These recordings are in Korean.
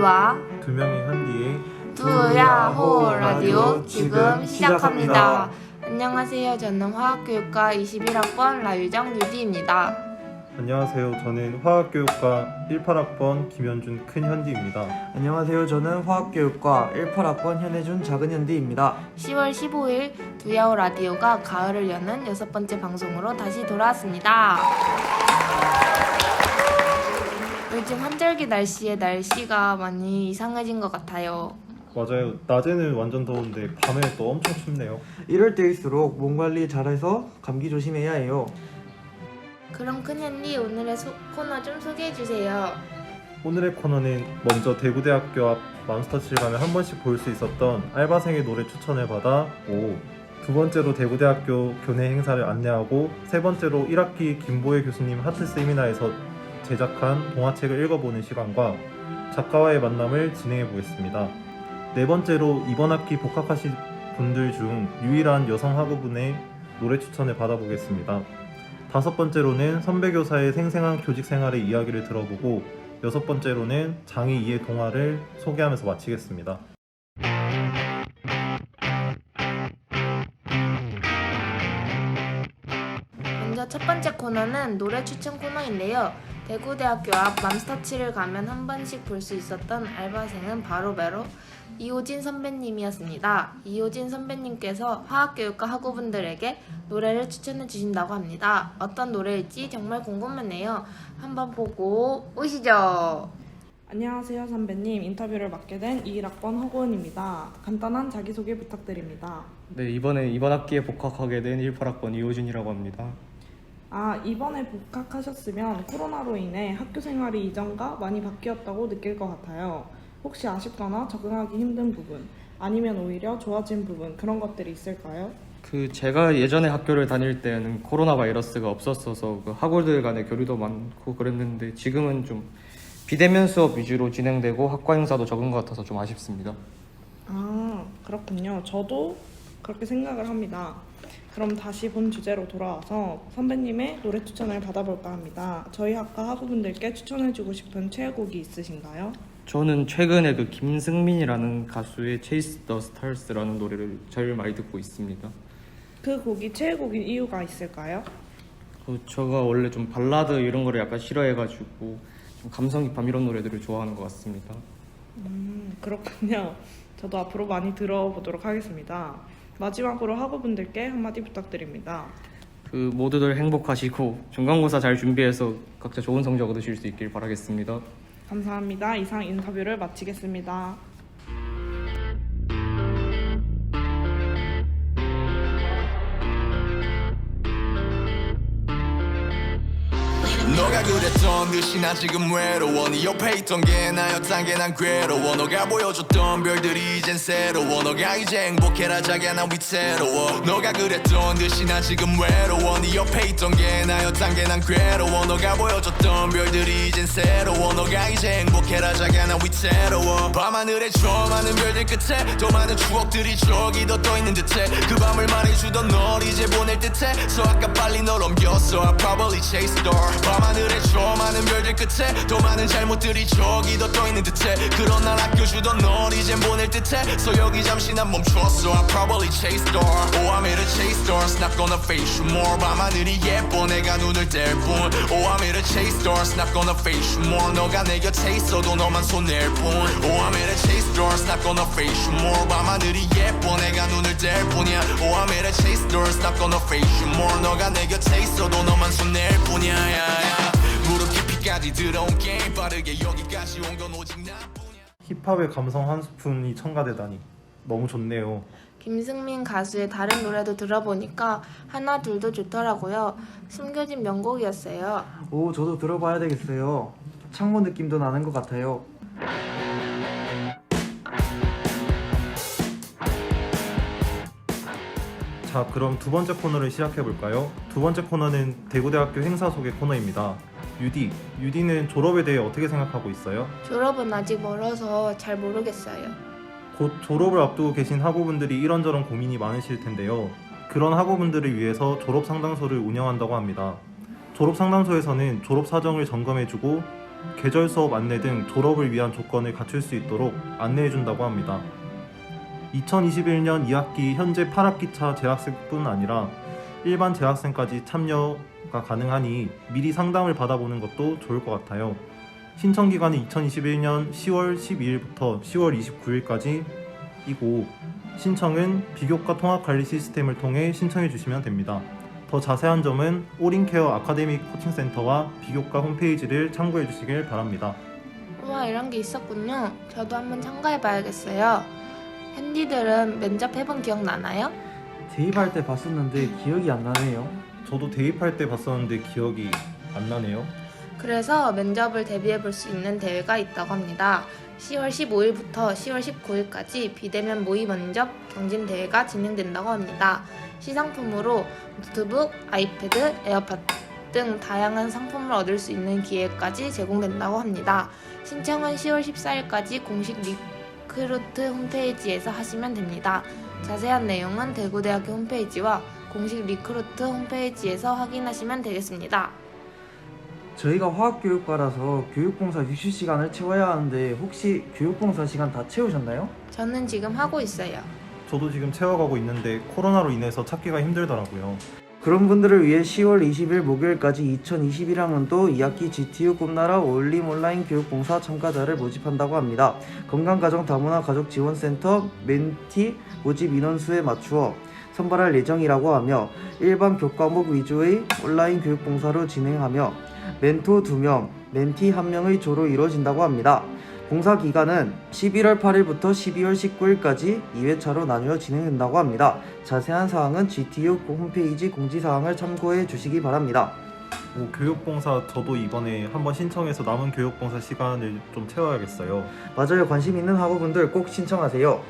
유디와 두 명의 현디의 두야호 라디오 지금 시작합니다. 안녕하세요. 저는 화학교육과 21학번 라유정 유디입니다. 안녕하세요. 저는 화학교육과 18학번 김현준 큰현디입니다. 안녕하세요. 저는 화학교육과 18학번 현혜준 작은현디입니다. 10월 15일 두야호 라디오가 가을을 여는 여섯 번째 방송으로 다시 돌아왔습니다. 요즘 한절기 날씨에 날씨가 많이 이상해진 것 같아요. 맞아요. 낮에는 완전 더운데 밤에 또 엄청 춥네요. 이럴 때일수록 몸 관리 잘해서 감기 조심해야 해요. 그럼 큰현디 오늘의 소- 코너 좀 소개해 주세요. 오늘의 코너는 먼저 대구대학교 앞 맘스터치를 가면 한 번씩 볼 수 있었던 알바생의 노래 추천을 받아 오. 두 번째로 대구대학교 교내 행사를 안내하고 세 번째로 1학기 김보혜 교수님 하트 세미나에서 제작한 동화책을 읽어보는 시간과 작가와의 만남을 진행해 보겠습니다. 네 번째로 이번 학기 복학하실 분들 중 유일한 여성 학우분의 노래 추천을 받아보겠습니다. 다섯 번째로는 선배 교사의 생생한 교직 생활의 이야기를 들어보고 여섯 번째로는 장희 이의 동화를 소개하면서 마치겠습니다. 먼저 첫 번째 코너는 노래 추천 코너인데요. 대구대학교 앞 맘스터치를 가면 한 번씩 볼 수 있었던 알바생은 바로 바로 이호진 선배님이었습니다. 이호진 선배님께서 화학교육과 학우분들에게 노래를 추천해 주신다고 합니다. 어떤 노래일지 정말 궁금하네요. 한번 보고 오시죠. 안녕하세요 선배님 인터뷰를 맡게 된 21학번 허고은입니다. 간단한 자기소개 부탁드립니다. 네, 이번에 이번 학기에 복학하게 된 18학번 이호준이라고 합니다. 아 이번에 복학하셨으면 코로나로 인해 학교 생활이 이전과 많이 바뀌었다고 느낄 것 같아요. 혹시 아쉽거나 적응하기 힘든 부분 아니면 오히려 좋아진 부분 그런 것들이 있을까요? 그 제가 예전에 학교를 다닐 때는 코로나 바이러스가 없었어서 그 학우들 간의 교류도 많고 그랬는데 지금은 좀 비대면 수업 위주로 진행되고 학과 행사도 적은 것 같아서 좀 아쉽습니다. 아 그렇군요. 저도 그렇게 생각을 합니다. 그럼 다시 본 주제로 돌아와서 선배님의 노래 추천을 받아볼까 합니다. 저희 학과 학우분들께 추천해주고 싶은 최애곡이 있으신가요? 저는 최근에 그 김승민이라는 가수의 Chase the Stars라는 노래를 제일 많이 듣고 있습니다. 그 곡이 최애곡인 이유가 있을까요? 그 제가 원래 좀 발라드 이런 거를 약간 싫어해가지고 좀 감성 깊함 이런 노래들을 좋아하는 것 같습니다. 음, 그렇군요. 저도 앞으로 많이 들어보도록 하겠습니다. 마지막으로 학우분들께 한마디 부탁드립니다. 그 모두들 행복하시고 중간고사 잘 준비해서 각자 좋은 성적 얻으실 수 있길 바라겠습니다. 감사합니다. 이상 인터뷰를 마치겠습니다. 너가 그랬던 듯이 나 지금 외로워. 네 옆에 있던 게 나였단 게난 괴로워. 너가 보여줬던 별들이 이젠 새로워. 너가 이제 행복해라 자기야 난 위태로워. 너가 그랬던 듯이 나 지금 외로워. 네 옆에 있던 게 나였단 게난 괴로워. 너가 보여줬던 별들이 이젠 새로워. 너가 이제 행복해라. 자기야 난 위태로워. 밤하늘에 저 많은 별들 끝에 더 많은 추억들이 저기 더 떠있는 듯해. 그 밤을 말해주던 널 이제 보낼 듯해. So 아까 빨리 널 옮겼어. I probably chase the door. 밤하늘에 저 많은 별들 끝에 더 많은 잘못들이 저기 더 떠있는 듯해. 그런 날 아껴주던 널 이젠 보낼 듯해. So 여기 잠시 난 멈췄어. I probably chase the door. Oh I'm here to chase doors Not gonna face you more. 밤하늘이 예뻐. 내가 눈을 뗄뿐. Oh I'm here to chase doors Not gonna face you more 너가 내 곁에 있어도 너만 손댈 뿐 Oh I'm here to chase doors Not gonna face you more 밤하늘이 예뻐 내가 눈을 뗄 뿐이야 Oh I'm here to chase doors Not gonna face you more 너가 내 곁에 있어도 너만 손댈 뿐이야 야, 야. 무릎 깊이까지 들어온 게임 빠르게 여기까지 온 건 오직 나뿐이야 힙합의 감성 한 스푼이 첨가되다니 너무 좋네요. 김승민 가수의 다른 노래도 들어보니까 하나 둘도 좋더라고요. 숨겨진 명곡이었어요. 오, 저도 들어봐야 되겠어요. 창고 느낌도 나는 것 같아요. 자, 그럼 두 번째 코너를 시작해 볼까요? 두 번째 코너는 대구대학교 행사 소개 코너입니다. 유디, 유디는 졸업에 대해 어떻게 생각하고 있어요? 졸업은 아직 멀어서 잘 모르겠어요. 곧 졸업을 앞두고 계신 학우분들이 이런저런 고민이 많으실 텐데요. 그런 학우분들을 위해서 졸업 상담소를 운영한다고 합니다. 졸업 상담소에서는 졸업 사정을 점검해주고 계절 수업 안내 등 졸업을 위한 조건을 갖출 수 있도록 안내해 준다고 합니다. 2021년 2학기 현재 8학기차 재학생뿐 아니라 일반 재학생까지 참여가 가능하니 미리 상담을 받아보는 것도 좋을 것 같아요. 신청 기간은 2021년 10월 12일부터 10월 29일까지이고 신청은 비교과 통합 관리 시스템을 통해 신청해 주시면 됩니다. 더 자세한 점은 오린케어 아카데믹 코칭 센터와 비교과 홈페이지를 참고해 주시길 바랍니다. 우와 이런 게 있었군요. 저도 한번 참가해 봐야겠어요. 핸디들은 면접 해본 기억 나나요? 대입할 때 봤었는데 기억이 안 나네요. 저도 대입할 때 봤었는데 기억이 안 나네요. 그래서 면접을 대비해 볼 수 있는 대회가 있다고 합니다. 10월 15일부터 10월 19일까지 비대면 모의 면접 경진 대회가 진행된다고 합니다. 시상품으로 노트북, 아이패드, 에어팟 등 다양한 상품을 얻을 수 있는 기회까지 제공된다고 합니다. 신청은 10월 14일까지 공식 리크루트 홈페이지에서 하시면 됩니다. 자세한 내용은 대구대학교 홈페이지와 공식 리크루트 홈페이지에서 확인하시면 되겠습니다. 저희가 화학교육과라서 교육봉사 유시 시간을 채워야 하는데 혹시 교육봉사 시간 다 채우셨나요? 저는 지금 하고 있어요. 저도 지금 채워가고 있는데 코로나로 인해서 찾기가 힘들더라고요. 그런 분들을 위해 10월 20일 목요일까지 2021학년도 2학기 GTU 꿈나라 올림 온라인 교육봉사 참가자를 모집한다고 합니다. 건강가정 다문화 가족지원센터 멘티 모집 인원수에 맞추어 선발할 예정이라고 하며 일반 교과목 위주의 온라인 교육봉사로 진행하며 멘토 2명, 멘티 1명의 조로 이루어진다고 합니다. 봉사 기간은 11월 8일부터 12월 19일까지 2회차로 나누어 진행된다고 합니다. 자세한 사항은 GTU 홈페이지 공지사항을 참고해 주시기 바랍니다. 뭐 교육봉사 저도 이번에 한번 신청해서 남은 교육봉사 시간을 좀 채워야겠어요. 맞아요. 관심 있는 학우분들 꼭 신청하세요.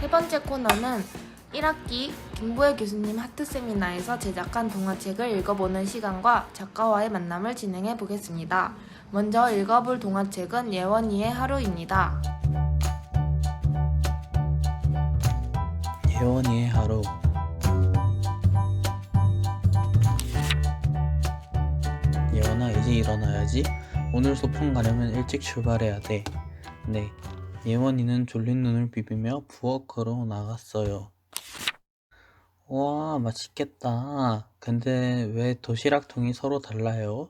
세 번째 코너는 1학기 김보혜 교수님 하트 세미나에서 제작한 동화책을 읽어보는 시간과 작가와의 만남을 진행해 보겠습니다. 먼저 읽어볼 동화책은 예원이의 하루입니다. 예원이의 하루 예원아 이제 일어나야지 오늘 소풍 가려면 일찍 출발해야 돼 네. 예원이는 졸린 눈을 비비며 부엌으로 나갔어요 와 맛있겠다 근데 왜 도시락 통이 서로 달라요?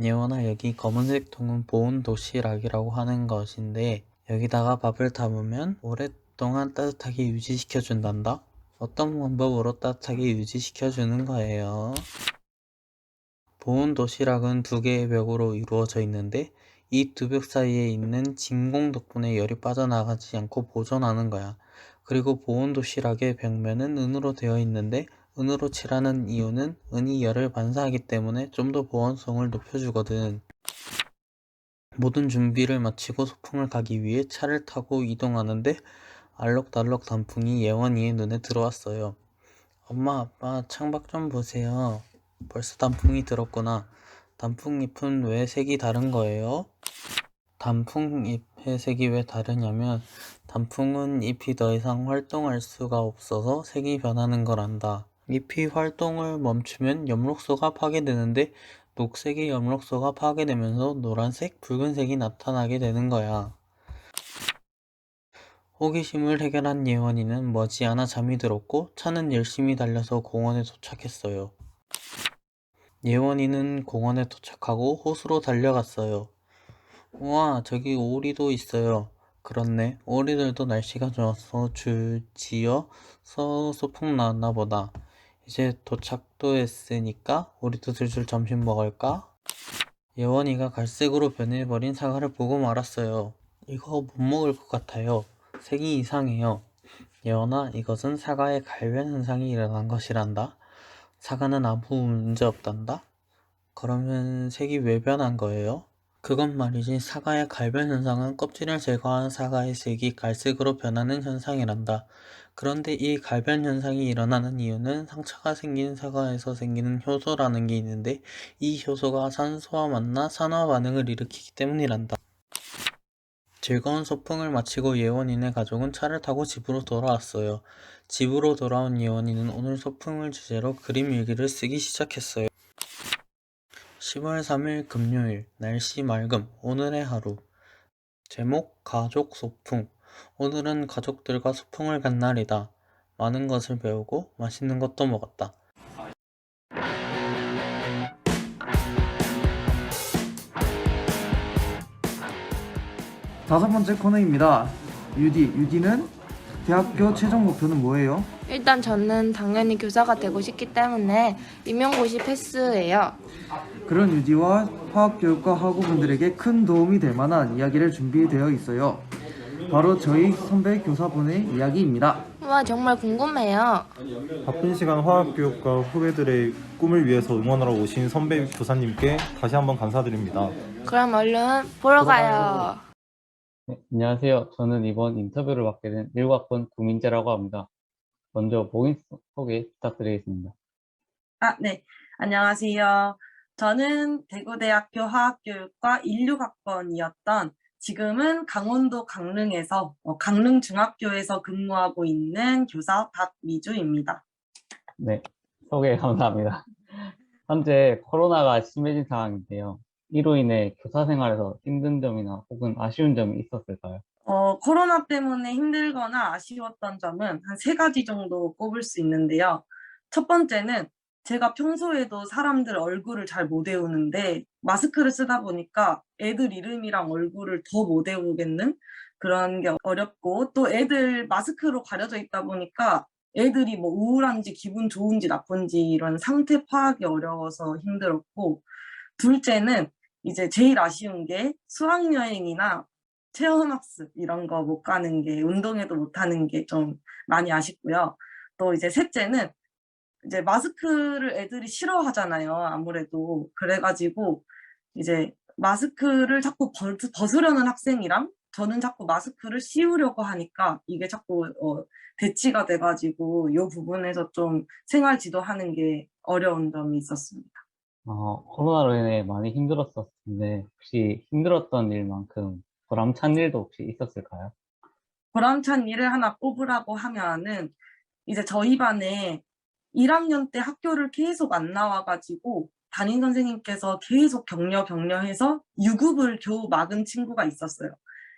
예원아 여기 검은색 통은 보온 도시락이라고 하는 것인데 여기다가 밥을 담으면 오랫동안 따뜻하게 유지시켜 준단다. 어떤 방법으로 따뜻하게 유지시켜 주는 거예요? 보온 도시락은 두 개의 벽으로 이루어져 있는데 이 두 벽 사이에 있는 진공 덕분에 열이 빠져나가지 않고 보존하는 거야. 그리고 보온 도시락의 벽면은 은으로 되어 있는데 은으로 칠하는 이유는 은이 열을 반사하기 때문에 좀 더 보온성을 높여주거든. 모든 준비를 마치고 소풍을 가기 위해 차를 타고 이동하는데 알록달록 단풍이 예원이의 눈에 들어왔어요. 엄마, 아빠, 창밖 좀 보세요. 벌써 단풍이 들었구나. 단풍잎은 왜 색이 다른 거예요? 단풍잎의 색이 왜 다르냐면 단풍은 잎이 더 이상 활동할 수가 없어서 색이 변하는 거란다. 잎이 활동을 멈추면 엽록소가 파괴되는데 녹색의 엽록소가 파괴되면서 노란색, 붉은색이 나타나게 되는 거야. 호기심을 해결한 예원이는 머지않아 잠이 들었고 차는 열심히 달려서 공원에 도착했어요. 예원이는 공원에 도착하고 호수로 달려갔어요. 우와, 저기 오리도 있어요. 그렇네. 오리들도 날씨가 좋아서 줄 지어서 소풍 나왔나 보다. 이제 도착도 했으니까 우리도 슬슬 점심 먹을까? 예원이가 갈색으로 변해버린 사과를 보고 말았어요. 이거 못 먹을 것 같아요. 색이 이상해요. 예원아, 이것은 사과의 갈변 현상이 일어난 것이란다. 사과는 아무 문제 없단다. 그러면 색이 왜 변한 거예요? 그건 말이지 사과의 갈변 현상은 껍질을 제거한 사과의 색이 갈색으로 변하는 현상이란다. 그런데 이 갈변 현상이 일어나는 이유는 상처가 생긴 사과에서 생기는 효소라는 게 있는데 이 효소가 산소와 만나 산화 반응을 일으키기 때문이란다. 즐거운 소풍을 마치고 예원이네 가족은 차를 타고 집으로 돌아왔어요. 집으로 돌아온 예원이는 오늘 소풍을 주제로 그림 일기를 쓰기 시작했어요. 10월 3일 금요일, 날씨 맑음, 오늘의 하루. 제목, 가족 소풍. 오늘은 가족들과 소풍을 간 날이다. 많은 것을 배우고 맛있는 것도 먹었다. 다섯 번째 코너입니다. 유디, 유디는 대학교 최종 목표는 뭐예요? 일단 저는 당연히 교사가 되고 싶기 때문에 임용고시 패스예요. 그런 유디와 화학교육과 학우분들에게 큰 도움이 될 만한 이야기를 준비되어 있어요. 바로 저희 선배 교사분의 이야기입니다. 와 정말 궁금해요. 바쁜 시간 화학교육과 후배들의 꿈을 위해서 응원하러 오신 선배 교사님께 다시 한번 감사드립니다. 그럼 얼른 보러 가요. 네, 안녕하세요. 저는 이번 인터뷰를 맡게 된 1학번 구민재라고 합니다. 먼저 본인 소개 부탁드리겠습니다. 아, 네. 안녕하세요. 저는 대구대학교 화학교육과 16학번이었던 지금은 강원도 강릉에서 어, 강릉중학교에서 근무하고 있는 교사 박미주입니다. 네, 소개 감사합니다. 현재 코로나가 심해진 상황인데요. 이로 인해 교사 생활에서 힘든 점이나 혹은 아쉬운 점이 있었을까요? 어, 코로나 때문에 힘들거나 아쉬웠던 점은 한 세 가지 정도 꼽을 수 있는데요. 첫 번째는 제가 평소에도 사람들 얼굴을 잘 못 외우는데 마스크를 쓰다 보니까 애들 이름이랑 얼굴을 더 못 외우겠는 그런 게 어렵고 또 애들 마스크로 가려져 있다 보니까 애들이 뭐 우울한지 기분 좋은지 나쁜지 이런 상태 파악이 어려워서 힘들었고 둘째는 이제 제일 아쉬운 게 수학여행이나 체험학습 이런 거 못 가는 게 운동회도 못 하는 게 좀 많이 아쉽고요. 또 이제 셋째는 이제 마스크를 애들이 싫어하잖아요. 아무래도 그래가지고 이제 마스크를 자꾸 벗, 벗으려는 학생이랑 저는 자꾸 마스크를 씌우려고 하니까 이게 자꾸 어, 대치가 돼가지고 이 부분에서 좀 생활 지도하는 게 어려운 점이 있었습니다. 어, 코로나로 인해 많이 힘들었을 텐데 혹시 힘들었던 일만큼 보람찬 일도 혹시 있었을까요? 보람찬 일을 하나 꼽으라고 하면은 이제 저희 반에 1학년 때 학교를 계속 안 나와가지고 담임 선생님께서 계속 격려 격려해서 유급을 겨우 막은 친구가 있었어요.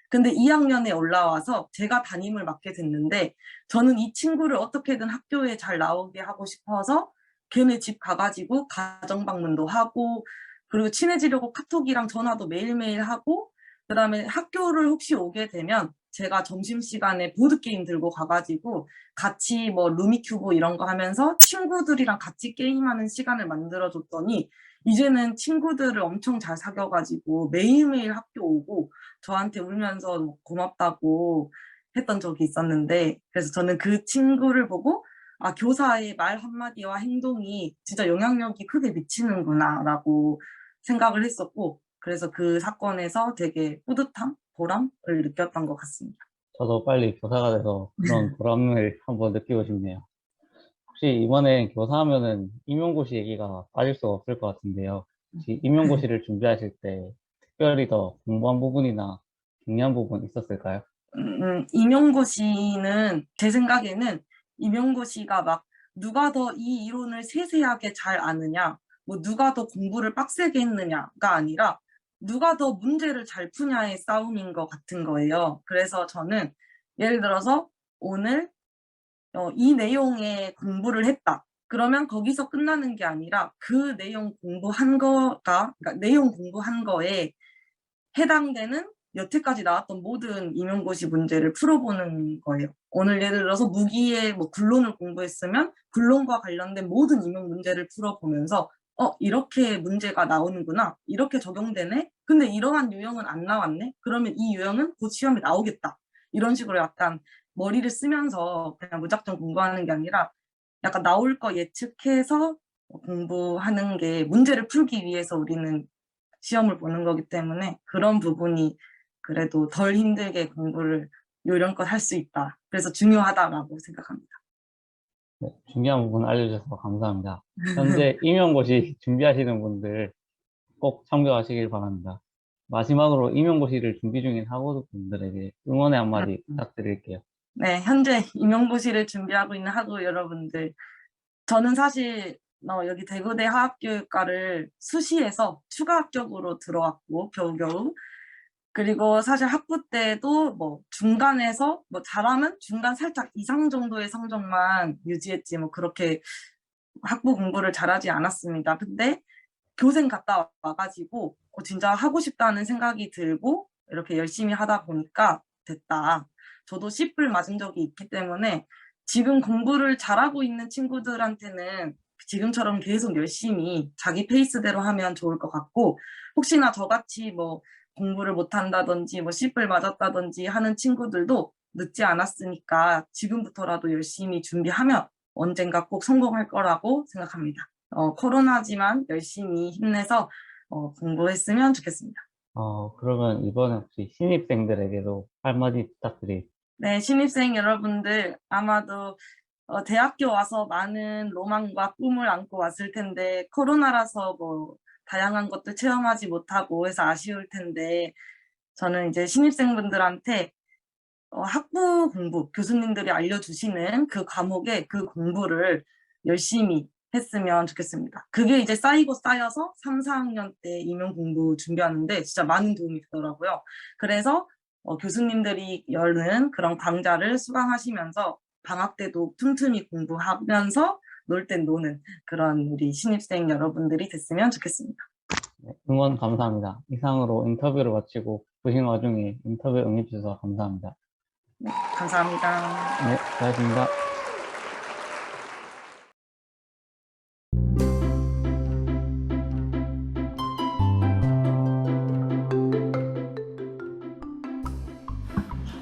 근데 2학년에 올라와서 제가 담임을 맡게 됐는데 저는 이 친구를 어떻게든 학교에 잘 나오게 하고 싶어서 걔네 집 가가지고 가정 방문도 하고 그리고 친해지려고 카톡이랑 전화도 매일매일 하고 그 다음에 학교를 혹시 오게 되면 제가 점심시간에 보드게임 들고 가가지고 같이 뭐 루미큐브 이런 거 하면서 친구들이랑 같이 게임하는 시간을 만들어줬더니 이제는 친구들을 엄청 잘 사귀어가지고 매일매일 학교 오고 저한테 울면서 뭐 고맙다고 했던 적이 있었는데 그래서 저는 그 친구를 보고 아 교사의 말 한마디와 행동이 진짜 영향력이 크게 미치는구나 라고 생각을 했었고 그래서 그 사건에서 되게 뿌듯함, 보람을 느꼈던 것 같습니다. 저도 빨리 교사가 돼서 그런 보람을 한번 느끼고 싶네요. 혹시 이번에 교사하면은 임용고시 얘기가 빠질 수가 없을 것 같은데요. 혹시 임용고시를 준비하실 때 특별히 더 공부한 부분이나 중요한 부분 있었을까요? 음, 임용고시는 제 생각에는 임용고시가 막 누가 더 이 이론을 세세하게 잘 아느냐, 뭐 누가 더 공부를 빡세게 했느냐가 아니라 누가 더 문제를 잘 푸냐의 싸움인 것 같은 거예요. 그래서 저는 예를 들어서 오늘 어, 이 내용의 공부를 했다. 그러면 거기서 끝나는 게 아니라 그 내용 공부한 거가, 그러니까 내용 공부한 거에 해당되는 여태까지 나왔던 모든 임용고시 문제를 풀어보는 거예요. 오늘 예를 들어서 무기의 뭐 굴론을 공부했으면 굴론과 관련된 모든 임용 문제를 풀어보면서 어 이렇게 문제가 나오는구나 이렇게 적용되네 근데 이러한 유형은 안 나왔네 그러면 이 유형은 곧 시험에 나오겠다 이런 식으로 약간 머리를 쓰면서 그냥 무작정 공부하는 게 아니라 약간 나올 거 예측해서 공부하는 게 문제를 풀기 위해서 우리는 시험을 보는 거기 때문에 그런 부분이 그래도 덜 힘들게 공부를 요령껏 할 수 있다. 그래서 중요하다라고 생각합니다. 네, 중요한 부분 알려주셔서 감사합니다. 현재 임용고시 준비하시는 분들 꼭 참고하시길 바랍니다. 마지막으로 임용고시를 준비 중인 학우분들에게 응원의 한마디 부탁드릴게요. 네, 현재 임용고시를 준비하고 있는 학우 여러분들. 저는 사실 어, 여기 대구대 화학교육과를 수시에서 추가 합격으로 들어왔고 겨우겨우 그리고 사실 학부 때도 뭐 중간에서 뭐 잘하면 중간 살짝 이상 정도의 성적만 유지했지 뭐 그렇게 학부 공부를 잘하지 않았습니다. 근데 교생 갔다 와가지고 어, 진짜 하고 싶다는 생각이 들고 이렇게 열심히 하다 보니까 됐다. 저도 씨뿔 맞은 적이 있기 때문에 지금 공부를 잘하고 있는 친구들한테는 지금처럼 계속 열심히 자기 페이스대로 하면 좋을 것 같고 혹시나 저같이 뭐 공부를 못한다든지 뭐 씨뿔 맞았다든지 하는 친구들도 늦지 않았으니까 지금부터라도 열심히 준비하면 언젠가 꼭 성공할 거라고 생각합니다. 어, 코로나지만 열심히 힘내서 어, 공부했으면 좋겠습니다. 어, 그러면 이번에 혹시 신입생들에게도 한마디 부탁드릴게요. 네, 신입생 여러분들 아마도 어, 대학교 와서 많은 로망과 꿈을 안고 왔을 텐데 코로나라서 뭐 다양한 것들 체험하지 못하고 해서 아쉬울 텐데 저는 이제 신입생분들한테 어, 학부 공부 교수님들이 알려주시는 그 과목의 그 공부를 열심히 했으면 좋겠습니다. 그게 이제 쌓이고 쌓여서 3, 4학년 때 임용 공부 준비하는데 진짜 많은 도움이 되더라고요. 그래서 어, 교수님들이 여는 그런 강좌를 수강하시면서 방학 때도 틈틈이 공부하면서 놀 땐 노는 그런 우리 신입생 여러분들이 됐으면 좋겠습니다. 네, 응원 감사합니다. 이상으로 인터뷰를 마치고 보신 와중에 인터뷰 응해주셔서 감사합니다. 네, 감사합니다. 네, 수고하셨습니다.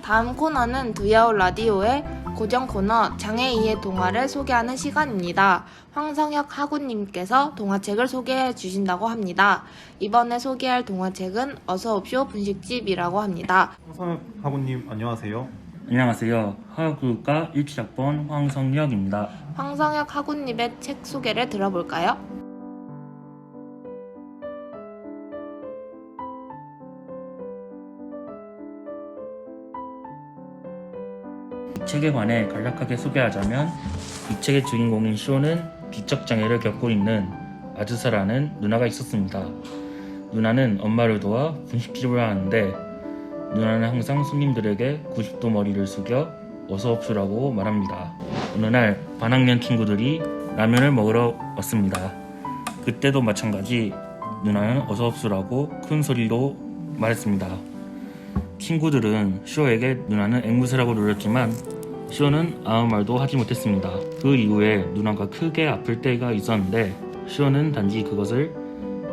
다음 코너는 두야오 라디오의 고정 코너 장애이의 동화를 소개하는 시간입니다. 황성혁 하구님께서 동화책을 소개해 주신다고 합니다. 이번에 소개할 동화책은 어서옵쇼 분식집이라고 합니다. 황성혁 학우님 안녕하세요. 안녕하세요. 화학교육과 1期학번 황성혁입니다. 황성혁 하구님의 책 소개를 들어볼까요? 책에 관해 간략하게 소개하자면 이 책의 주인공인 쇼는 비적 장애를 겪고 있는 아즈사라는 누나가 있었습니다. 누나는 엄마를 도와 분식집을 하는데 누나는 항상 손님들에게 90도 머리를 숙여 어서 옵쇼라고 말합니다. 어느 날 반학년 친구들이 라면을 먹으러 왔습니다. 그때도 마찬가지 누나는 어서 옵쇼라고 큰 소리로 말했습니다. 친구들은 쇼에게 누나는 앵무새라고 놀렸지만 쇼는 아무 말도 하지 못했습니다. 그 이후에 누나가 크게 아플 때가 있었는데 쇼는 단지 그것을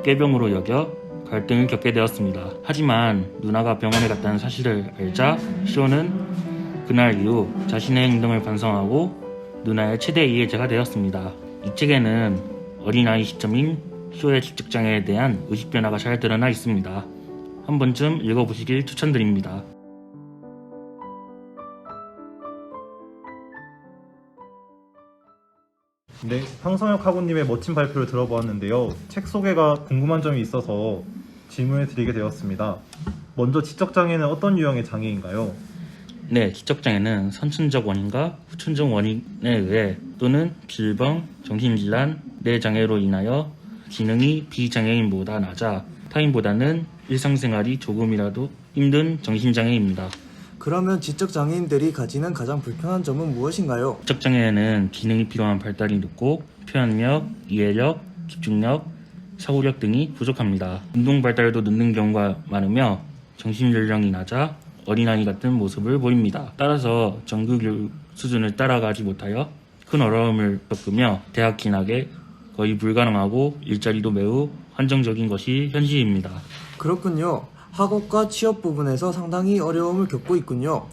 꾀병으로 여겨 갈등을 겪게 되었습니다. 하지만 누나가 병원에 갔다는 사실을 알자 쇼는 그날 이후 자신의 행동을 반성하고 누나의 최대 이해자가 되었습니다. 이 책에는 어린아이 시점인 쇼의 지적장애에 대한 의식 변화가 잘 드러나 있습니다. 한 번쯤 읽어보시길 추천드립니다. 네, 황성혁 학우님의 멋진 발표를 들어보았는데요. 책 소개가 궁금한 점이 있어서 질문을 드리게 되었습니다. 먼저 지적장애는 어떤 유형의 장애인가요? 네, 지적장애는 선천적 원인과 후천적 원인에 의해 또는 질병, 정신질환, 뇌장애로 인하여 기능이 비장애인보다 낮아 타인보다는 일상생활이 조금이라도 힘든 정신장애입니다. 그러면 지적 장애인들이 가지는 가장 불편한 점은 무엇인가요? 지적 장애에는 기능이 필요한 발달이 늦고 표현력, 이해력, 집중력, 사고력 등이 부족합니다. 운동 발달도 늦는 경우가 많으며 정신 연령이 낮아 어린아이 같은 모습을 보입니다. 따라서 정규 교육 수준을 따라가지 못하여 큰 어려움을 겪으며 대학 진학에 거의 불가능하고 일자리도 매우 한정적인 것이 현실입니다. 그렇군요. 학업과 취업 부분에서 상당히 어려움을 겪고 있군요.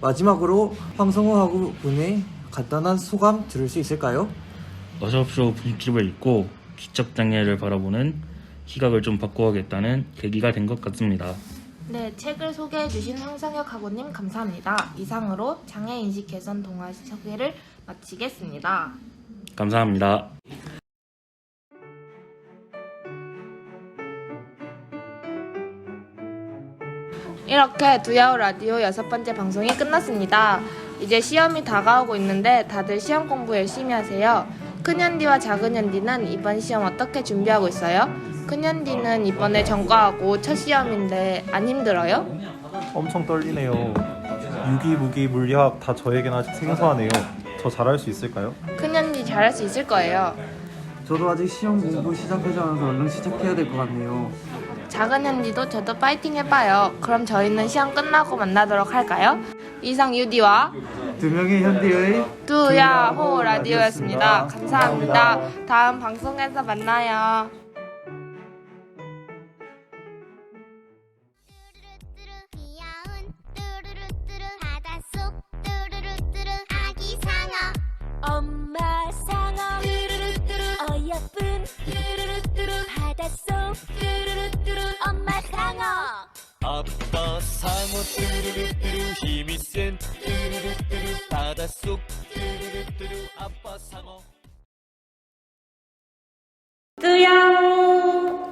마지막으로 황성호 학우 분의 간단한 소감 들을 수 있을까요? 어서옵쇼 분식집을 읽고 지적 장애를 바라보는 시각을 좀 바꾸어야겠다는 계기가 된 것 같습니다. 네, 책을 소개해 주신 황성혁 학우님 감사합니다. 이상으로 장애 인식 개선 동화 소개를 마치겠습니다. 감사합니다. 이렇게 두야오 라디오 여섯 번째 방송이 끝났습니다. 이제 시험이 다가오고 있는데 다들 시험 공부 열심히 하세요. 큰현디와 작은현디는 이번 시험 어떻게 준비하고 있어요? 큰현디는 이번에 전과하고 첫 시험인데 안 힘들어요? 엄청 떨리네요. 유기, 무기, 물리학 다 저에겐 아직 생소하네요. 저 잘할 수 있을까요? 큰현디 잘할 수 있을 거예요. 저도 아직 시험 공부 시작하지 않아서 얼른 시작해야 될 것 같네요. 작은 현디도 저도 파이팅 해봐요. 그럼 저희는 시험 끝나고 만나도록 할까요? 이상 유디와 두 명의 현디의 두야호 라디오였습니다. 감사합니다. 다음 방송에서 만나요. 귀여운 뚜루루뚜루 바닷속 뚜루루뚜루 아기 상어 엄마 상어 뚜루루뚜루 어여쁜 뚜루루뚜루 바닷속 상어 아빠 상어 뚜루루뚜루 힘이 센 뚜루루뚜루 바닷속 뚜루루뚜루 아빠 상어 두야